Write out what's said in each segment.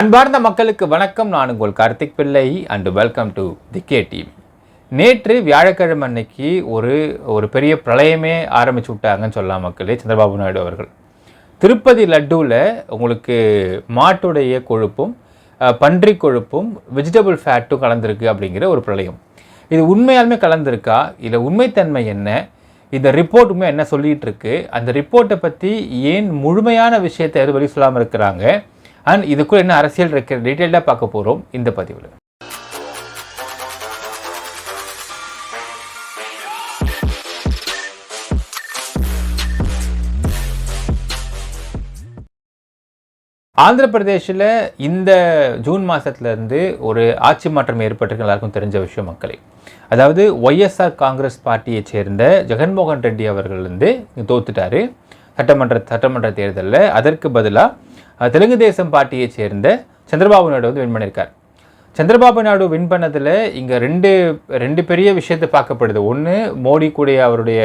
அன்பார்ந்த மக்களுக்கு வணக்கம். நான் உங்கள் Karthik Pillai and welcome to the K TV நேற்று வியாழக்கிழமை அன்னைக்கு ஒரு ஒரு பெரிய பிரளயமே ஆரம்பிச்சு விட்டாங்கன்னு சொல்லலாம் மக்களே சந்திரபாபு நாயுடு அவர்கள். திருப்பதி லட்டுவில் உங்களுக்கு மாட்டுடைய கொழுப்பும் பன்றி கொழுப்பும் வெஜிடபிள் ஃபேட்டும் கலந்துருக்கு அப்படிங்கிற ஒரு பிரளயம். இது உண்மையாலுமே கலந்துருக்கா? இல்லை உண்மைத்தன்மை என்ன? இந்த ரிப்போர்ட்டுமே என்ன சொல்லிகிட்டு இருக்கு? அந்த ரிப்போர்ட்டை பற்றி ஏன் முழுமையான விஷயத்தை எதுவும் வெளி சொல்லாமல் இருக்கிறாங்க? அண்ட் இதுக்குள்ள என்ன அரசியல் இருக்கிற டீட்டெயில்டாக பார்க்க போகிறோம் இந்த பதிவில். ஆந்திர பிரதேசில் இந்த ஜூன் மாதத்துலேருந்து ஒரு ஆட்சி மாற்றம் ஏற்பட்டிருக்கு எல்லாருக்கும் தெரிஞ்ச விஷயம் மக்களே. அதாவது ஒய்எஸ்ஆர் காங்கிரஸ் பார்ட்டியை சேர்ந்த ஜெகன்மோகன் ரெட்டி அவர்கள் வந்து தோத்துட்டாரு. சட்டமன்ற சட்டமன்ற தேர்தலில். அதற்கு பதிலாக தெலுங்கு தேசம் பார்ட்டியை சேர்ந்த சந்திரபாபு நாயுடு வந்து வின் பண்ணியிருக்கார் சந்திரபாபு நாயுடு வின் பண்ணதில் இங்கே ரெண்டு ரெண்டு பெரிய விஷயத்தை பார்க்கப்படுது. ஒன்று மோடி கூட அவருடைய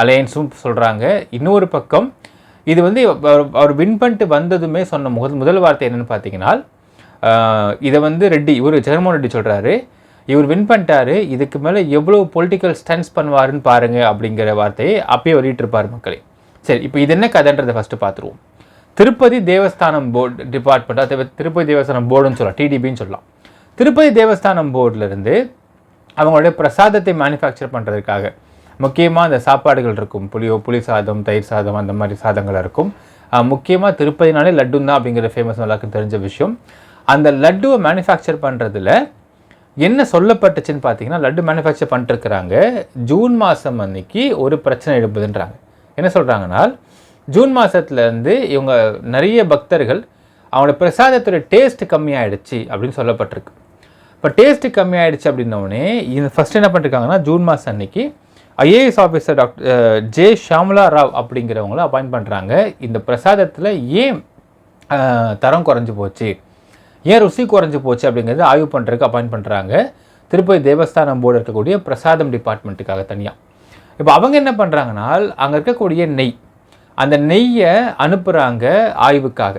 அலையன்ஸும் சொல்கிறாங்க இன்னொரு பக்கம் இது வந்து அவர் வின் பண்ணிட்டு வந்ததுமே சொன்ன முதல் முதல் வார்த்தை என்னென்னு பார்த்தீங்கன்னா இதை வந்து ரெட்டி இவர் ஜெகன்மோகன் ரெட்டி சொல்கிறாரு இவர் வின் பண்ணிட்டாரு. இதுக்கு மேலே எவ்வளோ பொலிட்டிக்கல் ஸ்டன்ஸ் பண்ணுவாருன்னு பாருங்கள் அப்படிங்கிற வார்த்தையை அப்பயே வெளியிட்டிருப்பார் மக்களே. சரி இப்போ இது என்ன கதைன்றதை ஃபஸ்ட்டு பார்த்துருவோம். திருப்பதி தேவஸ்தானம் போர்டு டிபார்ட்மெண்ட் அது திருப்பதி தேவஸ்தானம் போர்டுன்னு சொல்லலாம் டிடிபின்னு சொல்லலாம். திருப்பதி தேவஸ்தானம் போர்டிலிருந்து அவங்களுடைய பிரசாதத்தை மேனுஃபேக்சர் பண்ணுறதுக்காக முக்கியமாக அந்த சாப்பாடுகள் இருக்கும். புளியோ புளி சாதம் தயிர் சாதம் அந்த மாதிரி சாதங்கள் இருக்கும். முக்கியமாக திருப்பதினாலே லட்டு தான் அப்படிங்கிற ஃபேமஸ் எல்லாருக்கும் தெரிஞ்ச விஷயம். அந்த லட்டுவை மேனுஃபேக்சர் பண்ணுறதுல என்ன சொல்லப்பட்டுச்சுன்னு பார்த்தீங்கன்னா லட்டு மேனுஃபேக்சர் பண்ணிட்டுருக்குறாங்க ஜூன் மாதம் அன்னைக்கு ஒரு பிரச்சனை எழுப்புதுன்றாங்க என்ன சொல்கிறாங்கன்னா ஜூன் மாதத்துலேருந்து இவங்க நிறைய பக்தர்கள் அவனோட பிரசாதத்தோட டேஸ்ட் கம்மியாயிடுச்சு அப்படின்னு சொல்லப்பட்டிருக்கு. இப்போ டேஸ்ட்டு கம்மியாயிடுச்சு அப்படின்னோடனே இது ஃபஸ்ட் என்ன பண்ணிருக்காங்கன்னா ஜூன் மாதம் அன்னைக்கு IAS officer doctor J Shamla Rao அப்படிங்கிறவங்கள appoint பண்ணுறாங்க இந்த பிரசாதத்தில் ஏன் தரம் குறைஞ்சி போச்சு? ஏன் ருசி குறைஞ்சி போச்சு அப்படிங்கிறது ஆய்வு பண்ணுறதுக்கு அப்பாயிண்ட் பண்ணுறாங்க திருப்பதி தேவஸ்தானம் போர்டு இருக்கக்கூடிய பிரசாதம் டிபார்ட்மெண்ட்டுக்காக தனியாக இப்போ அவங்க என்ன பண்ணுறாங்கன்னா அங்கே இருக்கக்கூடிய நெய் அந்த நெய்யை அனுப்புகிறாங்க ஆய்வுக்காக.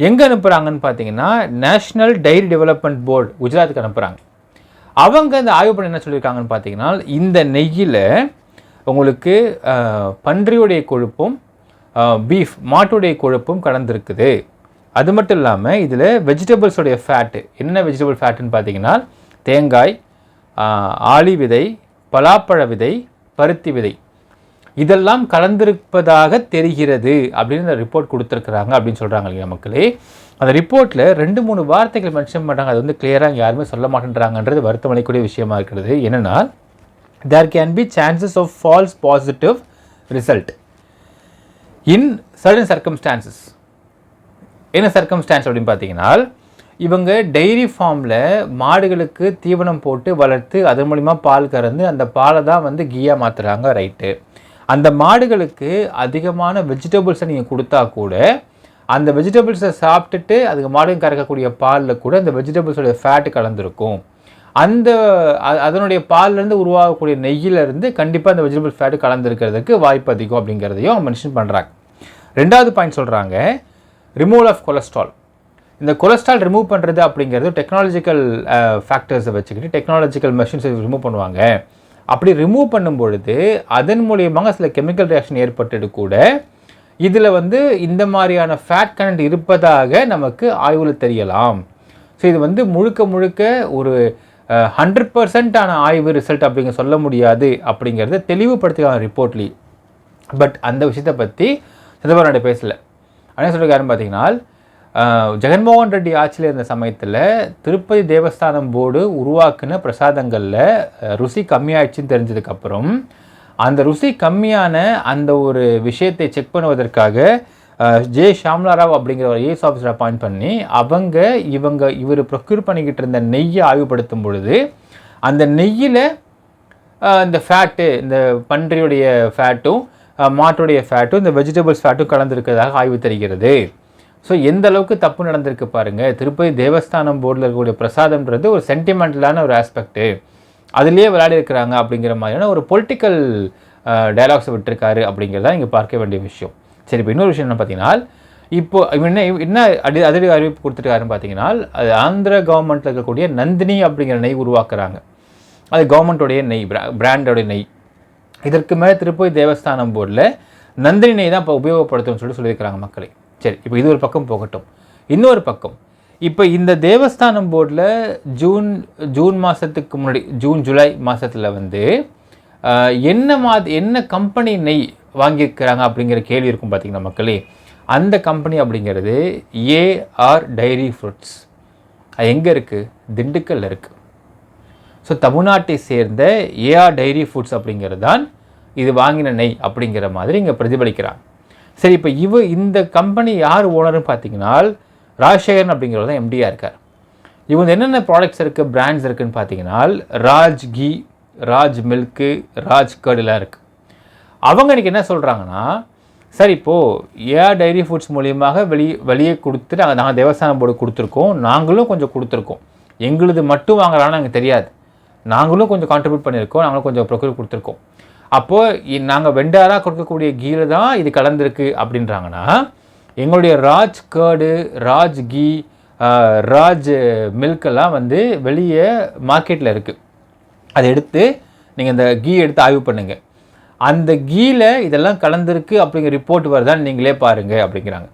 எங்கே அனுப்புகிறாங்கன்னு பார்த்தீங்கன்னா நேஷ்னல் டைரி டெவலப்மெண்ட் போர்டு குஜராத்துக்கு அனுப்புகிறாங்க அவங்க இந்த ஆய்வு பண்ண என்ன சொல்லியிருக்காங்கன்னு பார்த்தீங்கன்னா இந்த நெய்யில் உங்களுக்கு பன்றியுடைய கொழுப்பும் பீஃப் மாட்டுடைய கொழுப்பும் கலந்துருக்குது. அது மட்டும் இல்லாமல் இதில் வெஜிடபிள்ஸோடைய ஃபேட்டு என்ன வெஜிடபிள் ஃபேட்டுன்னு பார்த்தீங்கன்னா தேங்காய் அஹ், ஆளி விதை பலாப்பழ விதை பருத்தி விதை இதெல்லாம் கலந்திருப்பதாக தெரிகிறது அப்படின்னு இந்த ரிப்போர்ட் கொடுத்துருக்குறாங்க அப்படின்னு சொல்கிறாங்க இல்லையா மக்களே? அந்த ரிப்போர்ட்டில் ரெண்டு மூணு வார்த்தைகள் மென்ஷன் பண்ணுறாங்க அது வந்து கிளியராக யாருமே சொல்ல மாட்டேன்றாங்கன்றது வருத்தம் அளிக்கூடிய விஷயமா இருக்கிறது. என்னென்னா there can be chances of false positive result in certain circumstances என்ன சர்க்கம்ஸ்டான்ஸ் அப்படின்னு பார்த்தீங்கன்னா இவங்க டெய்ரி ஃபார்மில் மாடுகளுக்கு தீவனம் போட்டு வளர்த்து அதன் மூலிமா பால் கறந்து அந்த பாலை தான் வந்து கீயாக மாற்றுறாங்க ரைட்டு அந்த மாடுகளுக்கு அதிகமான வெஜிடபிள்ஸை நீங்கள் கொடுத்தா கூட அந்த வெஜிடபிள்ஸை சாப்பிட்டுட்டு அதுக்கு மாடுங்க கறக்கக்கூடிய பாலில் கூட அந்த வெஜிடபிள்ஸோடைய ஃபேட்டு கலந்துருக்கும். அந்த அதனுடைய பால்லேருந்து உருவாகக்கூடிய நெய்யிலேருந்து கண்டிப்பாக அந்த வெஜிடபிள் ஃபேட்டு கலந்துருக்கிறதுக்கு வாய்ப்பு அதிகம் அப்படிங்கிறதையும் அவங்க மென்ஷன் பண்ணுறாங்க ரெண்டாவது பாயிண்ட் சொல்கிறாங்க ரிமூவல் ஆஃப் கொலஸ்ட்ரால் இந்த கொலஸ்ட்ரால் ரிமூவ் பண்ணுறது அப்படிங்கிறது டெக்னாலஜிக்கல் ஃபேக்டர்ஸை வச்சுக்கிட்டு டெக்னாலஜிக்கல் மெஷின்ஸை ரிமூவ் பண்ணுவாங்க. அப்படி ரிமூவ் பண்ணும் பொழுது அதன் மூலியமாக சில கெமிக்கல் ரியாக்ஷன் ஏற்பட்டது கூட. இதில் வந்து இந்த மாதிரியான ஃபேட் கண்டென்ட் இருப்பதாக நமக்கு ஆய்வில் தெரியலாம். ஸோ இது வந்து முழுக்க முழுக்க ஒரு ஹண்ட்ரட் பர்சன்டான ஆய்வு ரிசல்ட் அப்படிங்க சொல்ல முடியாது அப்படிங்கிறத தெளிவுபடுத்திக்கலாம் ரிப்போர்ட்லி பட் அந்த விஷயத்தை பற்றி சிதம்பரம் பேசலை. என்ன சொல்லிருக்காருன்னு பார்த்தீங்கன்னா ஜெகன்மோகன் ரெட்டி ஆட்சியில் இருந்த சமயத்தில் திருப்பதி தேவஸ்தானம் போர்டு உருவாக்குன பிரசாதங்களில் ருசி கம்மியாயிடுச்சுன்னு தெரிஞ்சதுக்கப்புறம் அந்த ருசி கம்மியான அந்த ஒரு விஷயத்தை செக் பண்ணுவதற்காக ஜே ஷாம்லாராவ் அப்படிங்கிற ஒரு ஏஎஸ் ஆஃபீஸரை அப்பாயிண்ட் பண்ணி அவங்க இவங்க இவர் ப்ரொக்யூர் பண்ணிக்கிட்டு இருந்த நெய்யை ஆய்வுபடுத்தும் பொழுது அந்த நெய்யில் இந்த ஃபேட்டு இந்த பன்றியுடைய ஃபேட்டும் மாட்டுடைய ஃபேட்டும் இந்த வெஜிடபிள்ஸ் ஃபேட்டும் கலந்துருக்கிறதாக ஆய்வு தெரிகிறது. ஸோ எந்த அளவுக்கு தப்பு நடந்திருக்கு பாருங்கள் திருப்பதி தேவஸ்தானம் போர்டில் இருக்கக்கூடிய பிரசாதம்ன்றது ஒரு சென்டிமெண்டலான ஒரு ஆஸ்பெக்ட்டு அதுலேயே விளையாடி இருக்கிறாங்க அப்படிங்கிற மாதிரியான ஒரு பொலிட்டிக்கல் டயலாக்ஸை விட்டுருக்காரு அப்படிங்கிறதா இங்கே பார்க்க வேண்டிய விஷயம். சரி இப்போ இன்னொரு விஷயம் என்ன பார்த்தீங்கன்னா இப்போ என்ன என்ன அடி அதிரடி அறிவிப்பு கொடுத்துருக்காருன்னு பார்த்தீங்கன்னா அது ஆந்திர கவர்மெண்ட்டில் இருக்கக்கூடிய நந்தினி அப்படிங்கிற நெய் உருவாக்குறாங்க. அது கவர்மெண்ட்டோடைய நெய் பிராண்டோடைய நெய். இதற்கு மேலே திருப்பதி தேவஸ்தானம் போர்டில் நந்தினி நெய் தான் இப்போ உபயோகப்படுத்தும்னு சொல்லி சொல்லியிருக்கிறாங்க மக்களை. சரி இப்போ இது ஒரு பக்கம் போகட்டும். இன்னொரு பக்கம் இப்போ இந்த தேவஸ்தானம் போர்டில் ஜூன் ஜூன் மாதத்துக்கு முன்னாடி ஜூன் ஜூலை மாதத்தில் வந்து என்ன மாதிரி என்ன கம்பெனி நெய் வாங்கியிருக்கிறாங்க அப்படிங்கிற கேள்வி இருக்கும் பார்த்திங்கன்னா மக்களே? அந்த கம்பெனி அப்படிங்கிறது ஏஆர் டைரி ஃப்ரூட்ஸ் அது எங்கே இருக்குது திண்டுக்கல்ல இருக்குது ஸோ தமிழ்நாட்டை சேர்ந்த ஏஆர் டைரி ஃபுட்ஸ் அப்படிங்கிறது தான் இது வாங்கின நெய் அப்படிங்கிற மாதிரி இங்கே பிரதிபலிக்கிறாங்க. சரி இப்போ இவ இந்த கம்பெனி யார் ஓனர்னு பார்த்தீங்கன்னா ராஜசேகரன் அப்படிங்கிறவர் தான் எம்டியாக இருக்கார். இவங்க என்னென்ன ப்ராடக்ட்ஸ் இருக்குது பிராண்ட்ஸ் இருக்குன்னு பார்த்தீங்கன்னா ராஜ் கீ ராஜ் மில்க்கு ராஜ் கர்டுலாம் இருக்குது அவங்க இன்னைக்கு என்ன சொல்கிறாங்கன்னா சார் இப்போது ஏஆர் டைரி ஃபுட்ஸ் மூலியமாக வெளியே வெளியே கொடுத்து நாங்கள் நாங்கள் தேவஸ்தானம் போர்டு கொடுத்துருக்கோம். நாங்களும் கொஞ்சம் கொடுத்துருக்கோம். எங்களுது மட்டும் வாங்கலாம்னு எனக்கு தெரியாது. நாங்களும் கொஞ்சம் கான்ட்ரிபியூட் பண்ணியிருக்கோம். நாங்களும் கொஞ்சம் ப்ரொக்யூர் கொடுத்துருக்கோம். அப்போது நாங்கள் வெண்டாராக கொடுக்கக்கூடிய கீழ தான் இது கலந்துருக்கு அப்படின்றாங்கன்னா எங்களுடைய ராஜ் கேர்டு ராஜ் கீ ராஜ் மில்கெல்லாம் வந்து வெளியே மார்க்கெட்டில் இருக்குது அதை எடுத்து நீங்கள் இந்த கீ எடுத்து ஆய்வு பண்ணுங்கள் அந்த கீல இதெல்லாம் கலந்துருக்கு அப்படிங்கிற ரிப்போர்ட் வருதான்னு நீங்களே பாருங்கள் அப்படிங்கிறாங்க.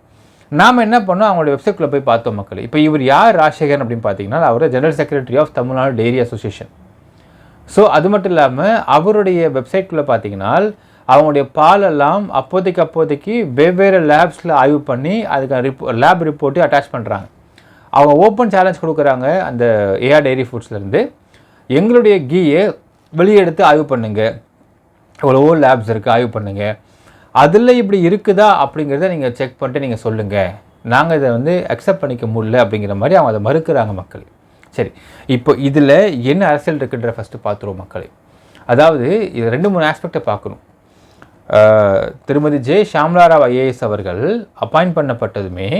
நாம் என்ன பண்ணோம்? அவங்களோட வெப்சைட்குள்ளே போய் பார்த்தோம் மக்கள். இப்போ இவர் யார் ராஜசேகரன் அப்படின்னு பார்த்தீங்கன்னா அவர் general secretary of Tamil Nadu dairy association so அது மட்டும் இல்லாமல் அவருடைய வெப்சைட்குள்ளே பார்த்தீங்கன்னா அவங்களுடைய பாலெல்லாம் அப்போதைக்கு அப்போதைக்கு வெவ்வேறு லேப்ஸில் ஆய்வு பண்ணி அதுக்கான ரிப்போ லேப் ரிப்போர்ட்டு அட்டாச் பண்ணுறாங்க அவங்க ஓப்பன் சேலஞ்ச் கொடுக்குறாங்க அந்த ஏஆர் டெய்ரி ஃபுட்ஸ்லேருந்து எங்களுடைய கீயை வெளியே எடுத்து ஆய்வு பண்ணுங்கள் எவ்வளவோ லேப்ஸ் இருக்குது ஆய்வு பண்ணுங்கள் அதில் இப்படி இருக்குதா அப்படிங்கிறத நீங்கள் செக் பண்ணிட்டு நீங்கள் சொல்லுங்கள் நாங்கள் இதை வந்து அக்செப்ட் பண்ணிக்க முடியல அப்படிங்கிற மாதிரி அவங்க அதை மறுக்கிறாங்க மக்கள். சரி இப்போ இதில் என்ன அரசியல் இருக்குன்ற ஃபஸ்ட்டு பார்த்துருவோம் மக்களை. அதாவது இது ரெண்டு மூணு ஆஸ்பெக்டை பார்க்கணும் திருமதி ஜே. ஷாம்லாராவ் ஐஏஎஸ் அவர்கள் அப்பாயிண்ட் பண்ணப்பட்டதுமே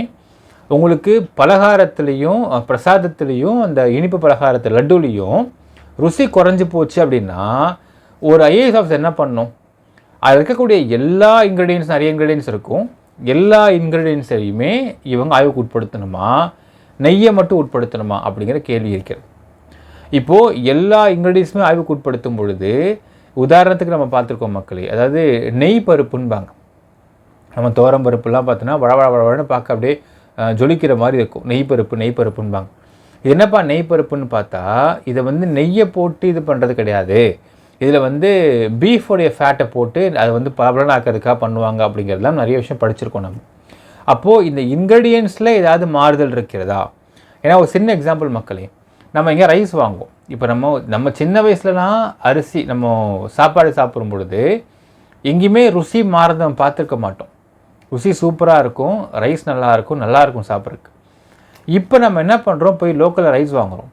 உங்களுக்கு பலகாரத்துலேயும் பிரசாதத்துலேயும் அந்த இனிப்பு பலகாரத்து லட்டுலேயும் ருசி குறைஞ்சி போச்சு அப்படின்னா ஒரு ஐஏஎஸ் ஆஃபீஸர் என்ன பண்ணும்? அதில் இருக்கக்கூடிய எல்லா இன்க்ரீடியன்ஸ் நிறைய இன்க்ரீடியன்ஸ் இருக்கும். எல்லா இன்க்ரீடியன்ஸையுமே இவங்க ஆய்வுக்கு உட்படுத்தணுமா? நெய்யை மட்டும் உட்படுத்தணுமா அப்படிங்கிற கேள்வி இருக்கிறது. இப்போது எல்லா இன்க்ரீடியன்ஸுமே ஆய்வுக்கு உட்படுத்தும் பொழுது உதாரணத்துக்கு நம்ம பார்த்துருக்கோம் மக்களே அதாவது நெய் பருப்புன்பாங்க. நம்ம தோரம் பருப்புலாம் பார்த்தோன்னா வள வள வளன்னு பார்க்க அப்படியே ஜொலிக்கிற மாதிரி இருக்கும். நெய் பருப்பு நெய் பருப்புன்பாங்க. இது என்னப்பா நெய் பருப்புன்னு பார்த்தா இதை வந்து நெய்யை போட்டு இது பண்ணுறது கிடையாது. இதில் வந்து பீஃபோடைய ஃபேட்டை போட்டு அதை வந்து பலபலன் பண்ணுவாங்க அப்படிங்கிறதுலாம் நிறைய விஷயம் படிச்சிருக்கோம் நம்ம. அப்போது இந்த இன்க்ரீடியன்ஸில் ஏதாவது மாறுதல் இருக்கிறதா? ஏன்னா ஒரு சின்ன எக்ஸாம்பிள் மக்களே நம்ம இங்கே ரைஸ் வாங்குவோம். இப்போ நம்ம நம்ம சின்ன வயசுலலாம் அரிசி நம்ம சாப்பாடு சாப்பிடும் பொழுது எங்கேயுமே ருசி மாறதை பார்த்துருக்க மாட்டோம். ருசி சூப்பராக இருக்கும் ரைஸ் நல்லாயிருக்கும் நல்லாயிருக்கும் சாப்பிட்றதுக்கு. இப்போ நம்ம என்ன பண்ணுறோம் போய் லோக்கலில் ரைஸ் வாங்குறோம்.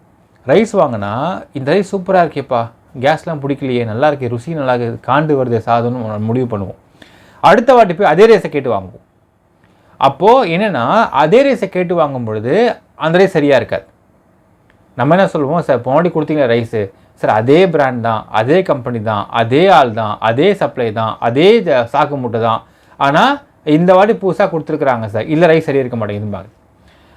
ரைஸ் வாங்கினா இந்த ரைஸ் சூப்பராக இருக்கேப்பா கேஸ்லாம் பிடிக்கலையே நல்லா இருக்கே ருசி நல்லா காண்டு வருது சாதம்னு முடிவு பண்ணுவோம். அடுத்த வாட்டி போய் அதே ரைஸை கேட்டு வாங்குவோம். அப்போது என்னென்னா அதே ரைஸை கேட்டு வாங்கும் பொழுது அந்த ரைஸ் சரியாக இருக்காது. நம்ம என்ன சொல்லுவோம்? சார் போனடி கொடுத்தீங்க ரைஸு சார் அதே பிராண்ட் தான் அதே கம்பெனி தான் அதே ஆள் தான் அதே சப்ளை தான் அதே ஜ- சாக்கு மூட்டை தான். ஆனால் இந்த வாட்டி புதுசாக கொடுத்துருக்குறாங்க சார். இல்லை ரைஸ் சரியாக இருக்க மாட்டேங்குதும்பாங்க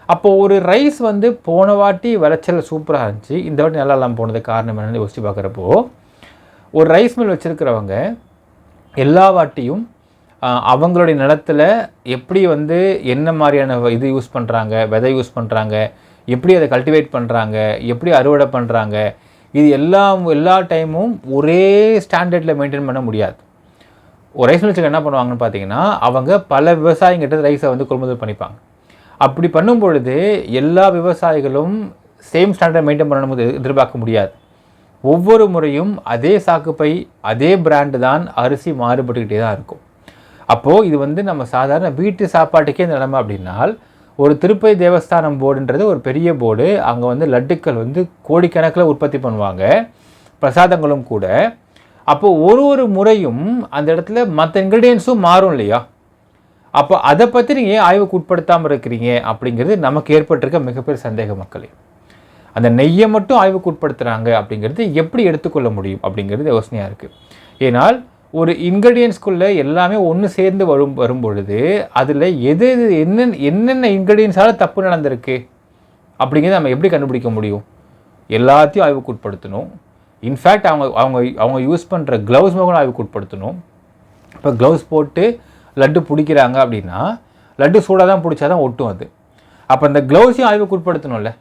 அப்போது ஒரு ரைஸ் வந்து போன வாட்டி விளைச்சல் சூப்பராக இருந்துச்சு. இந்த வாட்டி நல்லா இல்லாமல் போனது காரணம் என்னன்னு யோசிச்சு பார்க்குறப்போ ஒரு ரைஸ் மில் வச்சுருக்கிறவங்க எல்லா வாட்டியும் அவங்களுடைய நிலத்துல எப்படி வந்து என்ன மாதிரியான இது யூஸ் பண்ணுறாங்க விதை யூஸ் பண்ணுறாங்க எப்படி அதை கல்டிவேட் பண்ணுறாங்க எப்படி அறுவடை பண்ணுறாங்க இது எல்லாம் எல்லா டைமும் ஒரே ஸ்டாண்டர்டில் மெயின்டைன் பண்ண முடியாது. ஒரு ரைஸ் மில்ஸுக்கு என்ன பண்ணுவாங்கன்னு பார்த்தீங்கன்னா அவங்க பல விவசாயிங்கிட்ட ரைஸை வந்து கொள்முதல் பண்ணிப்பாங்க. அப்படி பண்ணும் பொழுது எல்லா விவசாயிகளும் சேம் ஸ்டாண்டர்ட் மெயின்டைன் பண்ணணும் எதிர்பார்க்க முடியாது. ஒவ்வொரு முறையும் அதே சாக்குப்பை அதே பிராண்டு தான் அரிசி மாறுபட்டுக்கிட்டே தான் இருக்கும். அப்போது இது வந்து நம்ம சாதாரண வீட்டு சாப்பாட்டுக்கே இந்த நிலைமை அப்படின்னால் ஒரு திருப்பதி தேவஸ்தானம் போர்டுன்றது ஒரு பெரிய போர்டு. அங்கே வந்து லட்டுக்கள் வந்து கோடிக்கணக்கில் உற்பத்தி பண்ணுவாங்க. பிரசாதங்களும் கூட. அப்போ ஒரு ஒரு முறையும் அந்த இடத்துல மற்ற இன்க்ரீடியன்ஸும் மாறும் இல்லையா? அப்போ அதை பற்றி நீங்கள் ஏன் ஆய்வுக்கு உட்படுத்தாமல் இருக்கிறீங்க? அப்படிங்கிறது நமக்கு ஏற்பட்டிருக்க மிகப்பெரிய சந்தேக மக்களே. அந்த நெய்யை மட்டும் ஆய்வுக்கு உட்படுத்துகிறாங்க அப்படிங்கிறது எப்படி எடுத்துக்கொள்ள முடியும் அப்படிங்கிறது யோசனையாக இருக்குது ஏனால் ஒரு இன்க்ரீடியன்ஸ்குள்ளே எல்லாமே ஒன்று சேர்ந்து வரும் வரும் பொழுது அதில் எது எது என்னென்ன என்னென்ன இன்க்ரீடியன்ஸால் தப்பு நடந்திருக்கு அப்படிங்கிறத நம்ம எப்படி கண்டுபிடிக்க முடியும்? எல்லாத்தையும் ஆய்வுக்கு உட்படுத்தணும் இன்ஃபேக்ட் அவங்க அவங்க அவங்க யூஸ் பண்ணுற க்ளவுஸ் மூலம் ஆய்வுக்கு உட்படுத்தணும் இப்போ க்ளவுஸ் போட்டு லட்டு பிடிக்கிறாங்க அப்படின்னா லட்டு சூடாக தான் பிடிச்சா தான் ஒட்டும் அது. அப்போ இந்த க்ளவுஸையும் ஆய்வுக்கு உட்படுத்தணும்ல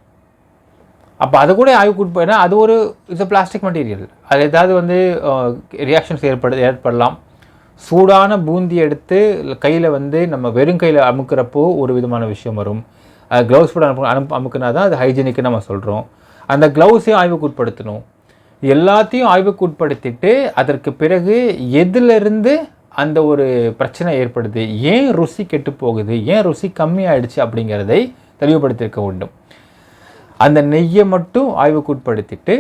அப்போ அது கூட ஆய்வுக்கு ஏன்னா அது ஒரு இது பிளாஸ்டிக் மெட்டீரியல் அது ஏதாவது வந்து ரியாக்ஷன்ஸ் ஏற்படு ஏற்படலாம். சூடான பூந்தி எடுத்து கையில் வந்து நம்ம வெறும் கையில் அமுக்கிறப்போ ஒரு விதமான விஷயம் வரும். க்ளவுஸ் போட அனுப்பு அனுப்பு அமுக்குனா தான் அது ஹைஜீனிக்கு நம்ம சொல்கிறோம் அந்த க்ளவுஸையும் ஆய்வுக்கு உட்படுத்தணும்? எல்லாத்தையும் ஆய்வுக்கு உட்படுத்திட்டு அதற்கு பிறகு எதிலிருந்து அந்த ஒரு பிரச்சனை ஏற்படுது? ஏன் ருசி கெட்டு போகுது? ஏன் ருசி கம்மியாயிடுச்சு அப்படிங்கிறதை தெளிவுபடுத்தியிருக்க வேண்டும். அந்த நெய்யை மட்டும் ஆய்வுக்குட்படுத்திட்டு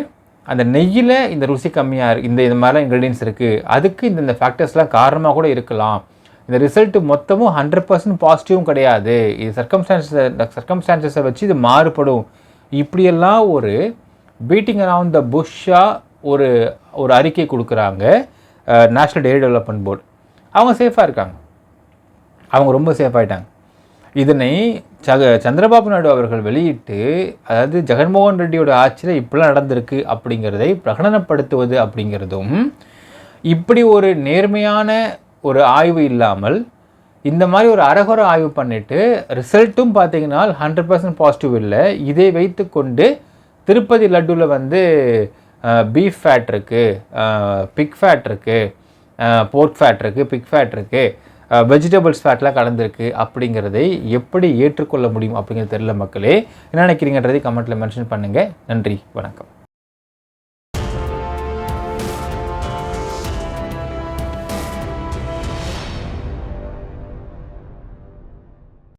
அந்த நெய்யில் இந்த ருசி கம்மியாக இருக்குது இந்த இது மாதிரிலாம் இன்க்ரீடியன்ஸ் இருக்குது அதுக்கு இந்த இந்த ஃபேக்டர்ஸ்லாம் காரணமாக கூட இருக்கலாம். இந்த ரிசல்ட்டு மொத்தமும் ஹண்ட்ரட் பர்சன்ட் பாசிட்டிவும் கிடையாது. இது சர்க்கம்ஸ்டான்சஸ் சர்க்கம்ஸ்டான்சஸை வச்சு இது மாறுபடும். இப்படியெல்லாம் ஒரு பீட்டிங் அரவுண்ட் த புஷ்ஷாக ஒரு ஒரு அறிக்கை கொடுக்குறாங்க நேஷ்னல் டெய்ரி டெவலப்மெண்ட் போர்டு அவங்க சேஃபாக இருக்காங்க. அவங்க ரொம்ப சேஃப் ஆகிட்டாங்க இதனை ஜக சந்திரபாபு நாயுடு அவர்கள் வெளியிட்டு அதாவது ஜெகன்மோகன் ரெட்டியோட ஆட்சியில் இப்படிலாம் நடந்திருக்கு அப்படிங்கிறதை பிரகடனப்படுத்துவது அப்படிங்கிறதும் இப்படி ஒரு நேர்மையான ஒரு ஆய்வு இல்லாமல் இந்த மாதிரி ஒரு அரகுர ஆய்வு பண்ணிவிட்டு ரிசல்ட்டும் பார்த்தீங்கன்னா ஹண்ட்ரட் பர்சன்ட் பாசிட்டிவ் இல்லை. இதை வைத்துக்கொண்டு திருப்பதி லட்டுவில் வந்து பீஃப் ஃபேட் இருக்குது பிக் ஃபேட் இருக்குது போர்க் ஃபேட் இருக்குது பிக் ஃபேட் இருக்குது வெஜிடபிள்ஸ் ஃபேட்லாம் கலந்துருக்கு அப்படிங்கிறதை எப்படி ஏற்றுக்கொள்ள முடியும் அப்படிங்கிறது தெரியல மக்களே. என்ன நினைக்கிறீங்கன்றதை கமெண்ட்டில் மென்ஷன் பண்ணுங்கள் நன்றி வணக்கம்.